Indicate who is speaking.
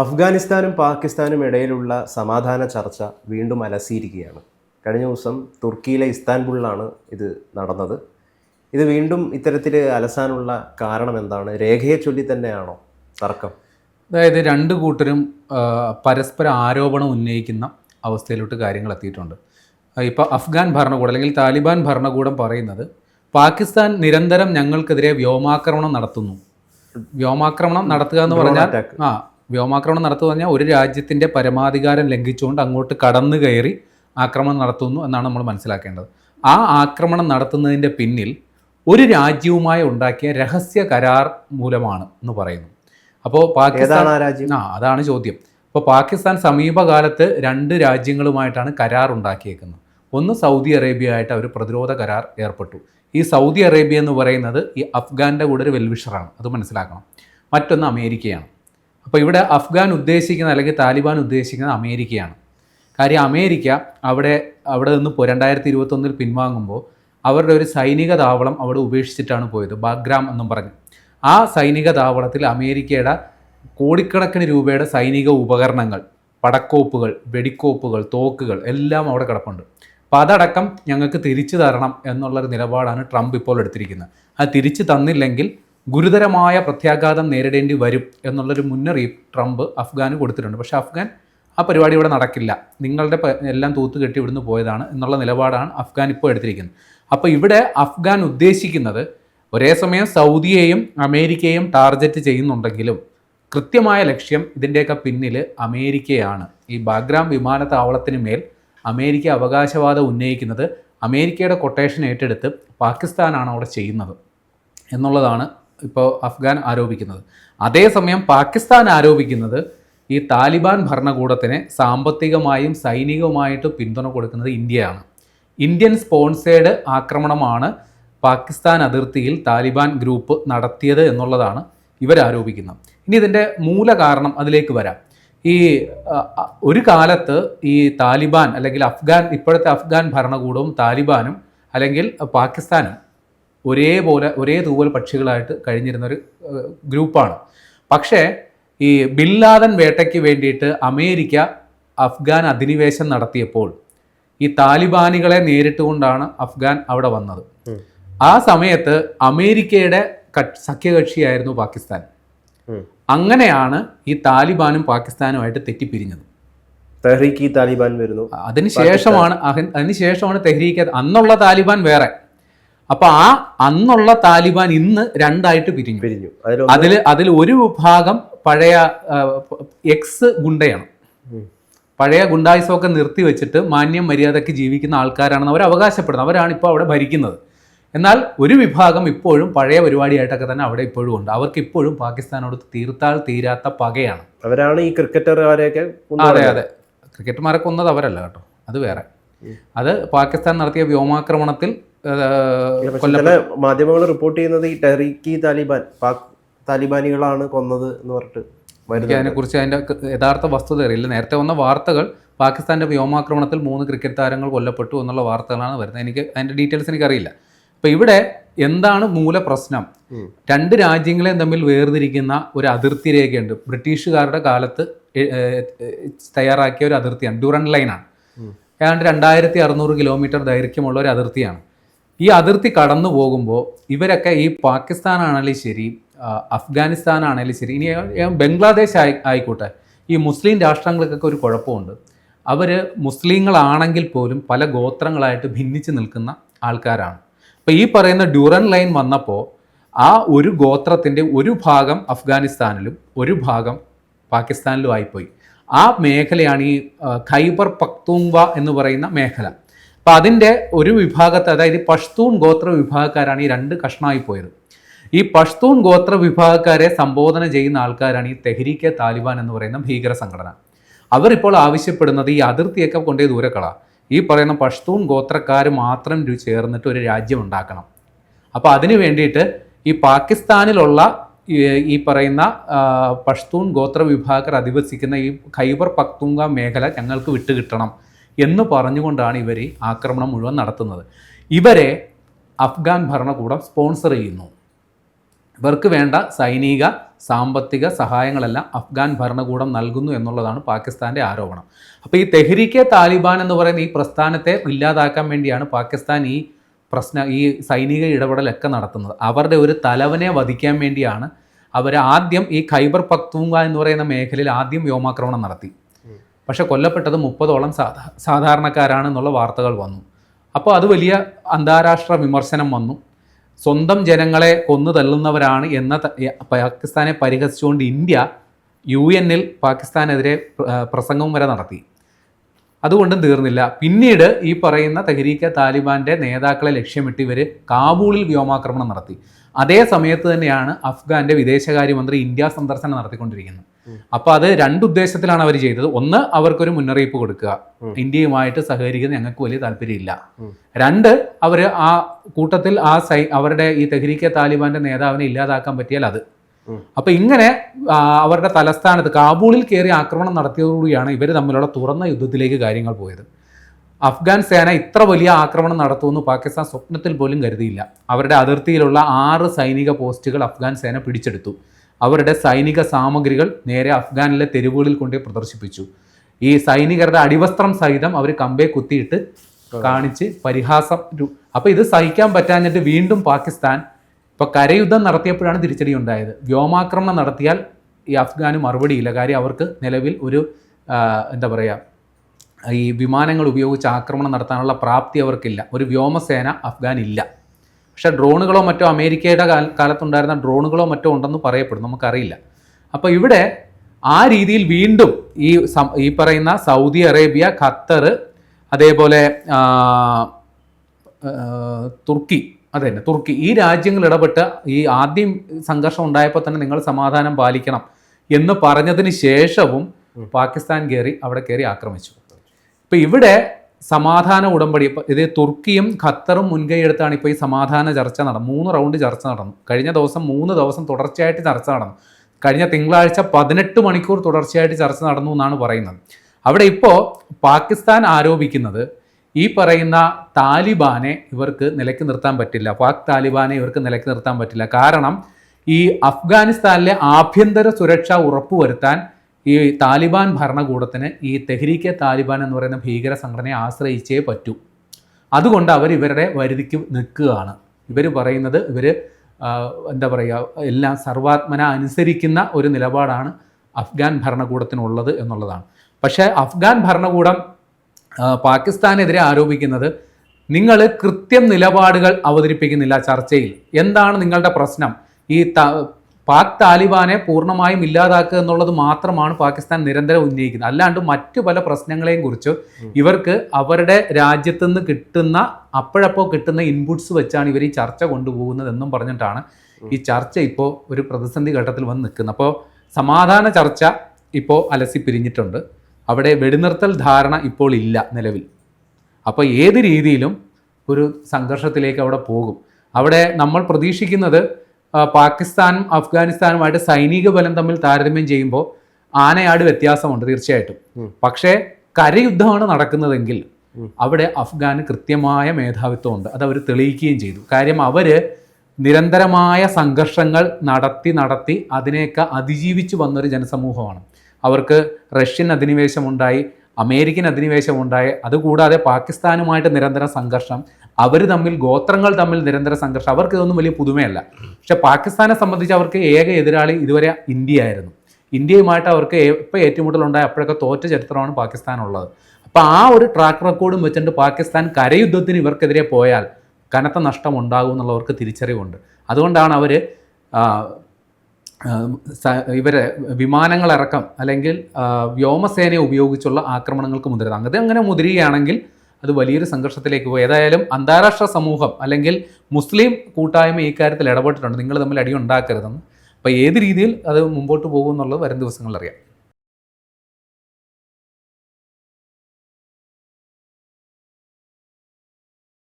Speaker 1: അഫ്ഗാനിസ്ഥാനും പാകിസ്ഥാനും ഇടയിലുള്ള സമാധാന ചർച്ച വീണ്ടും അലസിയിരിക്കുകയാണ്. കഴിഞ്ഞ ദിവസം തുർക്കിയിലെ ഇസ്താൻബുളിലാണ് ഇത് നടന്നത്. ഇത് വീണ്ടും ഇത്തരത്തിൽ അലസാനുള്ള കാരണം എന്താണ്? രേഖയെ ചൊല്ലി തന്നെയാണോ തർക്കം?
Speaker 2: അതായത് രണ്ട് കൂട്ടരും പരസ്പര ആരോപണം ഉന്നയിക്കുന്ന അവസ്ഥയിലോട്ട് കാര്യങ്ങൾ എത്തിയിട്ടുണ്ട്. ഇപ്പോൾ അഫ്ഗാൻ ഭരണകൂടം അല്ലെങ്കിൽ താലിബാൻ ഭരണകൂടം പറയുന്നത് പാകിസ്ഥാൻ നിരന്തരം ഞങ്ങൾക്കെതിരെ വ്യോമാക്രമണം നടത്തുന്നു. വ്യോമാക്രമണം നടത്തുക എന്ന് പറഞ്ഞാൽ ആ വ്യോമാക്രമണം നടത്തുക പറഞ്ഞാൽ ഒരു രാജ്യത്തിന്റെ പരമാധികാരം ലംഘിച്ചുകൊണ്ട് അങ്ങോട്ട് കടന്നു കയറി ആക്രമണം നടത്തുന്നു എന്നാണ് നമ്മൾ മനസ്സിലാക്കേണ്ടത്. ആ ആക്രമണം നടത്തുന്നതിന്റെ പിന്നിൽ ഒരു രാജ്യവുമായി ഉണ്ടാക്കിയ രഹസ്യ കരാർ മൂലമാണ് എന്ന് പറയുന്നു. അപ്പോൾ പാകിസ്ഥാൻ
Speaker 1: ആ രാജ്യം?
Speaker 2: ആ അതാണ് ചോദ്യം. അപ്പോൾ പാകിസ്ഥാൻ സമീപകാലത്ത് രണ്ട് രാജ്യങ്ങളുമായിട്ടാണ് കരാർ ഉണ്ടാക്കിയേക്കുന്നത്. ഒന്ന് സൗദി അറേബ്യ ആയിട്ട് അവർ പ്രതിരോധ കരാർ ഏർപ്പെട്ടു. ഈ സൗദി അറേബ്യ എന്ന് പറയുന്നത് ഈ അഫ്ഗാന്റെ കൂടെ ഒരു വെൽവിഷറാണ്. അത് മനസ്സിലാക്കണം. മറ്റൊന്ന് അമേരിക്കയാണ്. അപ്പോൾ ഇവിടെ അഫ്ഗാൻ ഉദ്ദേശിക്കുന്ന അല്ലെങ്കിൽ താലിബാൻ ഉദ്ദേശിക്കുന്നത് അമേരിക്കയാണ്. കാര്യം അമേരിക്ക അവിടെ അവിടെ നിന്ന് രണ്ടായിരത്തി ഇരുപത്തൊന്നിൽ പിൻവാങ്ങുമ്പോൾ അവരുടെ ഒരു സൈനിക താവളം അവിടെ ഉപേക്ഷിച്ചിട്ടാണ് പോയത് ബാഗ്രാം എന്നും പറഞ്ഞു. ആ സൈനിക താവളത്തിൽ അമേരിക്കയുടെ കോടിക്കണക്കിന് രൂപയുടെ സൈനിക ഉപകരണങ്ങൾ പടക്കോപ്പുകൾ വെടിക്കോപ്പുകൾ തോക്കുകൾ എല്ലാം അവിടെ കിടപ്പുണ്ട്. അപ്പോൾ അതടക്കം ഞങ്ങൾക്ക് തിരിച്ചു തരണം എന്നുള്ളൊരു നിലപാടാണ് ട്രംപ് ഇപ്പോൾ എടുത്തിരിക്കുന്നത്. അത് തിരിച്ചു തന്നില്ലെങ്കിൽ ഗുരുതരമായ പ്രത്യാഘാതം നേരിടേണ്ടി വരും എന്നുള്ളൊരു മുന്നറിയിപ്പ് ട്രംപ് അഫ്ഗാന് കൊടുത്തിട്ടുണ്ട്. പക്ഷേ അഫ്ഗാൻ ആ പരിപാടി ഇവിടെ നടക്കില്ല. നിങ്ങളുടെ എല്ലാം തൂത്ത് കെട്ടി ഇവിടുന്ന് പോയതാണ് എന്നുള്ള നിലപാടാണ് അഫ്ഗാൻ ഇപ്പോൾ എടുത്തിരിക്കുന്നത്. അപ്പോൾ ഇവിടെ അഫ്ഗാൻ ഉദ്ദേശിക്കുന്നത് ഒരേ സമയം സൗദിയെയും അമേരിക്കയെയും ടാർഗറ്റ് ചെയ്യുന്നുണ്ടെങ്കിലും കൃത്യമായ ലക്ഷ്യം ഇതിന്റെയൊക്കെ പിന്നിൽ അമേരിക്കയാണ്. ഈ ബാഗ്രാം വിമാനത്താവളത്തിന് മേൽ അമേരിക്ക അവകാശവാദം ഉന്നയിക്കുന്നത് അമേരിക്കയുടെ കൊട്ടേഷൻ ഏറ്റെടുത്ത് പാകിസ്ഥാനാണ് അവിടെ ചെയ്യുന്നത് എന്നുള്ളതാണ് ഇപ്പോൾ അഫ്ഗാൻ ആരോപിക്കുന്നത്. അതേസമയം പാകിസ്ഥാൻ ആരോപിക്കുന്നത് ഈ താലിബാൻ ഭരണകൂടത്തിന് സാമ്പത്തികമായും സൈനികവുമായിട്ട് പിന്തുണ കൊടുക്കുന്നത് ഇന്ത്യയാണ്. ഇന്ത്യൻ സ്പോൺസേഡ് ആക്രമണമാണ് പാകിസ്ഥാൻ അതിർത്തിയിൽ താലിബാൻ ഗ്രൂപ്പ് നടത്തിയത് എന്നുള്ളതാണ് ഇവരാരോപിക്കുന്നത് ഇനി ഇതിന്റെ മൂല കാരണം അതിലേക്ക് വരാം. ഈ ഒരു കാലത്ത് ഈ താലിബാൻ അല്ലെങ്കിൽ അഫ്ഗാൻ ഇപ്പോഴത്തെ അഫ്ഗാൻ ഭരണകൂടവും താലിബാനും അല്ലെങ്കിൽ പാകിസ്ഥാനും ഒരേപോലെ ഒരേ തൂവൽ പക്ഷികളായിട്ട് കഴിഞ്ഞിരുന്ന ഒരു ഗ്രൂപ്പാണ്. പക്ഷേ ഈ ബില്ലാദൻ വേട്ടയ്ക്ക് വേണ്ടിയിട്ട് അമേരിക്ക അഫ്ഗാൻ അധിനിവേശം നടത്തിയപ്പോൾ ഈ താലിബാനികളെ നേരിട്ടുകൊണ്ടാണ് അഫ്ഗാൻ അവിടെ വന്നത്. ആ സമയത്ത് അമേരിക്കയുടെ കക്ഷ- സഖ്യകക്ഷിയായിരുന്നു പാകിസ്ഥാൻ. അങ്ങനെയാണ് ഈ താലിബാനും പാകിസ്ഥാനുമായിട്ട് തെറ്റിപ്പിരിഞ്ഞത്.
Speaker 1: തെഹ്രീക്ക് താലിബാൻ വരുന്നു.
Speaker 2: അതിനുശേഷമാണ് അതിനുശേഷമാണ് തെഹ്രീക്ക് അന്നുള്ള താലിബാൻ വേറെ. അപ്പൊ ആ അന്നുള്ള താലിബാൻ ഇന്ന് രണ്ടായിട്ട് പിരിഞ്ഞു.
Speaker 1: പിരിഞ്ഞു. അതിൽ
Speaker 2: അതിൽ ഒരു വിഭാഗം പഴയ എക്സ് ഗുണ്ടയാണ്. പഴയ ഗുണ്ടായുസമൊക്കെ നിർത്തി വെച്ചിട്ട് മാന്യം മര്യാദയ്ക്ക് ജീവിക്കുന്ന ആൾക്കാരാണെന്ന് അവർ അവകാശപ്പെടുന്നത് അവരാണ് ഇപ്പോൾ അവിടെ ഭരിക്കുന്നത്. എന്നാൽ ഒരു വിഭാഗം ഇപ്പോഴും പഴയ പരിപാടിയായിട്ടൊക്കെ തന്നെ അവിടെ ഇപ്പോഴും ഉണ്ട്. അവർക്ക് ഇപ്പോഴും പാകിസ്ഥാനോട് തീർത്താൽ തീരാത്ത പകയാണ്.
Speaker 1: അവരാണ് ഈ ക്രിക്കറ്റർമാരെയൊക്കെ
Speaker 2: അതെ അതെ. ക്രിക്കറ്റർമാരെ കൊന്നത് അവരല്ല കേട്ടോ. അത് വേറെ. അത് പാകിസ്ഥാൻ നടത്തിയ വ്യോമാക്രമണത്തിൽ
Speaker 1: മാധ്യമങ്ങൾ റിപ്പോർട്ട് ചെയ്യുന്നത് ഈ ടെറിക്കി താലിബാൻ പാക് താലിബാനികളാണ് കൊന്നത് എന്ന് പറഞ്ഞിട്ട്
Speaker 2: എനിക്ക്
Speaker 1: കുറിച്ച്
Speaker 2: അതിനെക്കുറിച്ച് അതിന്റെ യഥാർത്ഥ വസ്തുത അറിയില്ല. നേരത്തെ വന്ന വാർത്തകൾ പാകിസ്ഥാന്റെ വ്യോമാക്രമണത്തിൽ മൂന്ന് ക്രിക്കറ്റ് താരങ്ങൾ കൊല്ലപ്പെട്ടു എന്നുള്ള വാർത്തകളാണ് വരുന്നത്. എനിക്ക് അതിന്റെ ഡീറ്റെയിൽസ് എനിക്കറിയില്ല. അപ്പോൾ ഇവിടെ എന്താണ് മൂല പ്രശ്നം രണ്ട് രാജ്യങ്ങളെ തമ്മിൽ വേർതിരിക്കുന്ന ഒരു അതിർത്തി രേഖയുണ്ട്. ബ്രിട്ടീഷുകാരുടെ കാലത്ത് തയ്യാറാക്കിയ ഒരു അതിർത്തിയാണ്. ഡ്യൂറൻ ലൈനാണ്. ഏതാണ്ട് രണ്ടായിരത്തി അറുന്നൂറ് കിലോമീറ്റർ ദൈർഘ്യമുള്ള ഒരു അതിർത്തിയാണ്. ഈ അതിർത്തി കടന്നു പോകുമ്പോൾ ഇവരൊക്കെ ഈ പാകിസ്ഥാനാണെങ്കിലും ശരി അഫ്ഗാനിസ്ഥാനാണെങ്കിലും ശരി ഇനി ബംഗ്ലാദേശ് ആയി ആയിക്കോട്ടെ. ഈ മുസ്ലിം രാഷ്ട്രങ്ങൾക്കൊക്കെ ഒരു കുഴപ്പമുണ്ട്. അവർ മുസ്ലിങ്ങളാണെങ്കിൽ പോലും പല ഗോത്രങ്ങളായിട്ട് ഭിന്നിച്ച് നിൽക്കുന്ന ആൾക്കാരാണ്. അപ്പോൾ ഈ പറയുന്ന ഡ്യൂറൻ ലൈൻ വന്നപ്പോൾ ആ ഒരു ഗോത്രത്തിന്റെ ഒരു ഭാഗം അഫ്ഗാനിസ്ഥാനിലും ഒരു ഭാഗം പാകിസ്ഥാനിലും ആയിപ്പോയി. ആ മേഖലയാണ് ഈ ഖൈബർ പക്തൂങ്വ എന്ന് പറയുന്ന മേഖല. അപ്പം അതിന്റെ ഒരു വിഭാഗത്തെ അതായത് പഷ്തൂൺ ഗോത്ര വിഭാഗക്കാരാണ് ഈ രണ്ട് കഷ്ണമായി പോയത്. ഈ പഷ്തൂൺ ഗോത്ര വിഭാഗക്കാരെ സംബോധന ചെയ്യുന്ന ആൾക്കാരാണ് ഈ തെഹ്രീക്കെ താലിബാൻ എന്ന് പറയുന്ന ഭീകര സംഘടന. അവരിപ്പോൾ ആവശ്യപ്പെടുന്നത് ഈ അതിർത്തിയൊക്കെ കൊണ്ടേ ദൂരക്കള. ഈ പറയുന്ന പഷ്തൂൺ ഗോത്രക്കാർ മാത്രം ചേർന്നിട്ട് ഒരു രാജ്യം ഉണ്ടാക്കണം. അപ്പോൾ അതിനു വേണ്ടിയിട്ട് ഈ പാകിസ്ഥാനിലുള്ള ഈ പറയുന്ന പഷ്തൂൺ ഗോത്ര വിഭാഗർ അധിവസിക്കുന്ന ഈ ഖൈബർ പക്തുങ്ക മേഖല ഞങ്ങൾക്ക് വിട്ടുകിട്ടണം. എന്ന് പറഞ്ഞുകൊണ്ടാണ് ഇവർ ആക്രമണം മുഴുവൻ നടത്തുന്നത്. ഇവരെ അഫ്ഗാൻ ഭരണകൂടം സ്പോൺസർ ചെയ്യുന്നു. ഇവർക്ക് വേണ്ട സൈനിക സാമ്പത്തിക സഹായങ്ങളെല്ലാം അഫ്ഗാൻ ഭരണകൂടം നൽകുന്നു എന്നുള്ളതാണ് പാകിസ്ഥാന്റെ ആരോപണം. അപ്പോൾ ഈ തെഹ്രീക്കെ താലിബാൻ എന്ന് പറയുന്ന ഈ പ്രസ്ഥാനത്തെ ഇല്ലാതാക്കാൻ വേണ്ടിയാണ് പാകിസ്ഥാൻ ഈ പ്രശ്ന ഈ സൈനിക ഇടപെടലൊക്കെ നടത്തുന്നത്. അവരുടെ ഒരു തലവനെ വധിക്കാൻ വേണ്ടിയാണ് അവർ ആദ്യം ഈ ഖൈബർ പക്തൂങ്ക എന്ന് പറയുന്ന മേഖലയിൽ ആദ്യം വ്യോമാക്രമണം നടത്തി. പക്ഷെ കൊല്ലപ്പെട്ടത് മുപ്പതോളം സാധാ സാധാരണക്കാരാണെന്നുള്ള വാർത്തകൾ വന്നു. അപ്പോൾ അത് വലിയ അന്താരാഷ്ട്ര വിമർശനം വന്നു. സ്വന്തം ജനങ്ങളെ കൊന്നു തള്ളുന്നവരാണ് എന്ന പാകിസ്ഥാനെ പരിഹസിച്ചുകൊണ്ട് ഇന്ത്യ യു എന്നിൽ പാകിസ്ഥാനെതിരെ പ്രസംഗം വരെ നടത്തി. അതുകൊണ്ടും തീർന്നില്ല. പിന്നീട് ഈ പറയുന്ന തെഹരീക്ക താലിബാന്റെ നേതാക്കളെ ലക്ഷ്യമിട്ട് ഇവർ കാബൂളിൽ വ്യോമാക്രമണം നടത്തി. അതേ സമയത്ത് തന്നെയാണ് അഫ്ഗാന്റെ വിദേശകാര്യമന്ത്രി ഇന്ത്യ സന്ദർശനം നടത്തിക്കൊണ്ടിരിക്കുന്നത്. അപ്പൊ അത് രണ്ട് ഉദ്ദേശത്തിലാണ് അവർ ചെയ്തത്. ഒന്ന് അവർക്കൊരു മുന്നറിയിപ്പ് കൊടുക്കുക. ഇന്ത്യയുമായിട്ട് സഹകരിക്കുന്ന ഞങ്ങൾക്ക് വലിയ താല്പര്യമില്ല. രണ്ട് അവർ ആ കൂട്ടത്തിൽ ആ സൈ അവരുടെ ഈ തെഹരീക്ക താലിബാന്റെ നേതാവിനെ ഇല്ലാതാക്കാൻ പറ്റിയാൽ അത്. അപ്പൊ ഇങ്ങനെ അവരുടെ തലസ്ഥാനത്ത് കാബൂളിൽ കയറി ആക്രമണം നടത്തിയതോടുകൂടിയാണ് ഇവർ തമ്മിലുള്ള തുറന്ന യുദ്ധത്തിലേക്ക് കാര്യങ്ങൾ പോയത്. അഫ്ഗാൻ സേന ഇത്ര വലിയ ആക്രമണം നടത്തുമെന്ന് പാകിസ്ഥാൻ സ്വപ്നത്തിൽ പോലും കരുതിയില്ല. അവരുടെ അതിർത്തിയിലുള്ള ആറ് സൈനിക പോസ്റ്റുകൾ അഫ്ഗാൻ സേന പിടിച്ചെടുത്തു. അവരുടെ സൈനിക സാമഗ്രികൾ നേരെ അഫ്ഗാനിലെ തെരുവുകളിൽ കൊണ്ട് പ്രദർശിപ്പിച്ചു. ഈ സൈനികരുടെ അടിവസ്ത്രം സഹിതം അവർ കമ്പേ കുത്തിയിട്ട് കാണിച്ച് പരിഹാസം അപ്പോൾ അപ്പൊ ഇത് സഹിക്കാൻ പറ്റാഞ്ഞിട്ട് വീണ്ടും പാകിസ്ഥാൻ ഇപ്പൊ കരയുദ്ധം നടത്തിയപ്പോഴാണ് തിരിച്ചടി ഉണ്ടായത്. വ്യോമാക്രമണം നടത്തിയാൽ ഈ അഫ്ഗാന് മറുപടിയില്ല. കാര്യം അവർക്ക് നിലവിൽ ഒരു എന്താ പറയുക ഈ വിമാനങ്ങൾ ഉപയോഗിച്ച് ആക്രമണം നടത്താനുള്ള പ്രാപ്തി അവർക്കില്ല. ഒരു വ്യോമസേന അഫ്ഗാൻ ഇല്ല. പക്ഷേ ഡ്രോണുകളോ മറ്റോ അമേരിക്കയുടെ കാല- കാലത്തുണ്ടായിരുന്ന ഡ്രോണുകളോ മറ്റോ ഉണ്ടെന്ന് പറയപ്പെടും. നമുക്കറിയില്ല. അപ്പോൾ ഇവിടെ ആ രീതിയിൽ വീണ്ടും ഈ ഈ പറയുന്ന സൗദി അറേബ്യ ഖത്തർ അതേപോലെ തുർക്കി അതെ തന്നെ തുർക്കി ഈ രാജ്യങ്ങൾ ഇടപെട്ട് ഈ ആദ്യം സംഘർഷം ഉണ്ടായപ്പോൾ തന്നെ നിങ്ങൾ സമാധാനം പാലിക്കണം എന്ന് പറഞ്ഞതിന് ശേഷവും പാകിസ്ഥാൻ കയറി അവിടെ കയറി ആക്രമിച്ചു. ഇപ്പൊ ഇവിടെ സമാധാന ഉടമ്പടി ഇപ്പൊ ഇത് തുർക്കിയും ഖത്തറും മുൻകൈ എടുത്താണ് ഇപ്പോൾ ഈ സമാധാന ചർച്ച നടന്നു മൂന്ന് റൗണ്ട് ചർച്ച നടന്നു. കഴിഞ്ഞ ദിവസം മൂന്ന് ദിവസം തുടർച്ചയായിട്ട് ചർച്ച നടന്നു. കഴിഞ്ഞ തിങ്കളാഴ്ച പതിനെട്ട് മണിക്കൂർ തുടർച്ചയായിട്ട് ചർച്ച നടന്നു എന്നാണ് പറയുന്നത്. അവിടെ ഇപ്പോൾ പാകിസ്ഥാൻ ആരോപിക്കുന്നത് ഈ പറയുന്ന താലിബാനെ ഇവർക്ക് നിലയ്ക്ക് നിർത്താൻ പറ്റില്ല പാക് താലിബാനെ ഇവർക്ക് നിലയ്ക്ക് നിർത്താൻ പറ്റില്ല. കാരണം ഈ അഫ്ഗാനിസ്ഥാനിലെ ആഭ്യന്തര സുരക്ഷ ഉറപ്പുവരുത്താൻ ഈ താലിബാൻ ഭരണകൂടത്തിന് ഈ തെഹ്രീക്കെ താലിബാൻ എന്ന് പറയുന്ന ഭീകര സംഘടനയെ ആശ്രയിച്ചേ പറ്റൂ. അതുകൊണ്ട് അവർ ഇവരുടെ വരുതിക്ക് നിൽക്കുകയാണ്. ഇവർ പറയുന്നത് ഇവർ എന്താ പറയുക എല്ലാം സർവാത്മന അനുസരിക്കുന്ന ഒരു നിലപാടാണ് അഫ്ഗാൻ ഭരണകൂടത്തിനുള്ളത് എന്നുള്ളതാണ്. പക്ഷേ അഫ്ഗാൻ ഭരണകൂടം പാകിസ്ഥാനെതിരെ ആരോപിക്കുന്നത് നിങ്ങൾ കൃത്യം നിലപാടുകൾ അവതരിപ്പിക്കുന്നില്ല ചർച്ചയിൽ. എന്താണ് നിങ്ങളുടെ പ്രശ്നം? ഈ പാക് താലിബാനെ പൂർണമായും ഇല്ലാതാക്കുക എന്നുള്ളത് മാത്രമാണ് പാകിസ്ഥാൻ നിരന്തരം ഉന്നയിക്കുന്നത്. അല്ലാണ്ട് മറ്റു പല പ്രശ്നങ്ങളെയും കുറിച്ച് ഇവർക്ക് അവരുടെ രാജ്യത്തു നിന്ന് കിട്ടുന്ന അപ്പോഴപ്പോൾ കിട്ടുന്ന ഇൻപുട്സ് വെച്ചാണ് ഇവർ ഈ ചർച്ച കൊണ്ടുപോകുന്നത് എന്നും പറഞ്ഞിട്ടാണ് ഈ ചർച്ച ഇപ്പോൾ ഒരു പ്രതിസന്ധി ഘട്ടത്തിൽ വന്ന് നിൽക്കുന്നത്. അപ്പോൾ സമാധാന ചർച്ച ഇപ്പോൾ അലസി പിരിഞ്ഞിട്ടുണ്ട്. അവിടെ വെടിനിർത്തൽ ധാരണ ഇപ്പോൾ ഇല്ല നിലവിൽ. അപ്പോൾ ഏത് രീതിയിലും ഒരു സംഘർഷത്തിലേക്ക് അവിടെ പോകും. അവിടെ നമ്മൾ പ്രതീക്ഷിക്കുന്നത് പാകിസ്ഥാനും അഫ്ഗാനിസ്ഥാനുമായിട്ട് സൈനിക ബലം തമ്മിൽ താരതമ്യം ചെയ്യുമ്പോൾ ആനയാട് വ്യത്യാസമുണ്ട് തീർച്ചയായിട്ടും. പക്ഷേ കരയുദ്ധമാണ് നടക്കുന്നതെങ്കിൽ അവിടെ അഫ്ഗാന് കൃത്യമായ മേധാവിത്വമുണ്ട്. അത് അവർ തെളിയിക്കുകയും ചെയ്തു. കാര്യം അവർ നിരന്തരമായ സംഘർഷങ്ങൾ നടത്തി നടത്തി അതിനെയൊക്കെ അതിജീവിച്ചു വന്നൊരു ജനസമൂഹമാണ്. അവർക്ക് റഷ്യൻ അധിനിവേശമുണ്ടായി. അമേരിക്കൻ അധിനിവേശം ഉണ്ടായി അതുകൂടാതെ പാകിസ്ഥാനുമായിട്ട് നിരന്തര സംഘർഷം അവർ തമ്മിൽ ഗോത്രങ്ങൾ തമ്മിൽ നിരന്തര സംഘർഷം അവർക്ക് ഇതൊന്നും വലിയ പുതുമയല്ല. പക്ഷെ പാകിസ്ഥാനെ സംബന്ധിച്ച് അവർക്ക് ഏക എതിരാളി ഇതുവരെ ഇന്ത്യ ആയിരുന്നു. ഇന്ത്യയുമായിട്ട് അവർക്ക് എപ്പോൾ ഏറ്റുമുട്ടലുണ്ടായ അപ്പോഴൊക്കെ തോറ്റ ചരിത്രമാണ് പാകിസ്ഥാനുള്ളത്. അപ്പോൾ ആ ഒരു ട്രാക്ക് റെക്കോർഡും വെച്ചിട്ട് പാകിസ്ഥാൻ കരയുദ്ധത്തിന് ഇവർക്കെതിരെ പോയാൽ കനത്ത നഷ്ടം ഉണ്ടാകും എന്നുള്ളവർക്ക് തിരിച്ചറിവുണ്ട്. അതുകൊണ്ടാണ് അവർ ഇവരെ വിമാനങ്ങളിറക്കം അല്ലെങ്കിൽ വ്യോമസേനയെ ഉപയോഗിച്ചുള്ള ആക്രമണങ്ങൾക്ക് മുതിരുന്നത് അത് അങ്ങനെ മുതിരുകയാണെങ്കിൽ അത് വലിയൊരു സംഘർഷത്തിലേക്ക് പോയി. ഏതായാലും അന്താരാഷ്ട്ര സമൂഹം അല്ലെങ്കിൽ മുസ്ലിം കൂട്ടായ്മ ഈ കാര്യത്തിൽ ഇടപെട്ടിട്ടുണ്ട്. നിങ്ങൾ തമ്മിൽ അടി ഉണ്ടാക്കരുതെന്ന്. അപ്പോൾ ഏത് രീതിയിൽ അത് മുമ്പോട്ട് പോകുമെന്നുള്ളത് വരും ദിവസങ്ങളിൽ അറിയാം.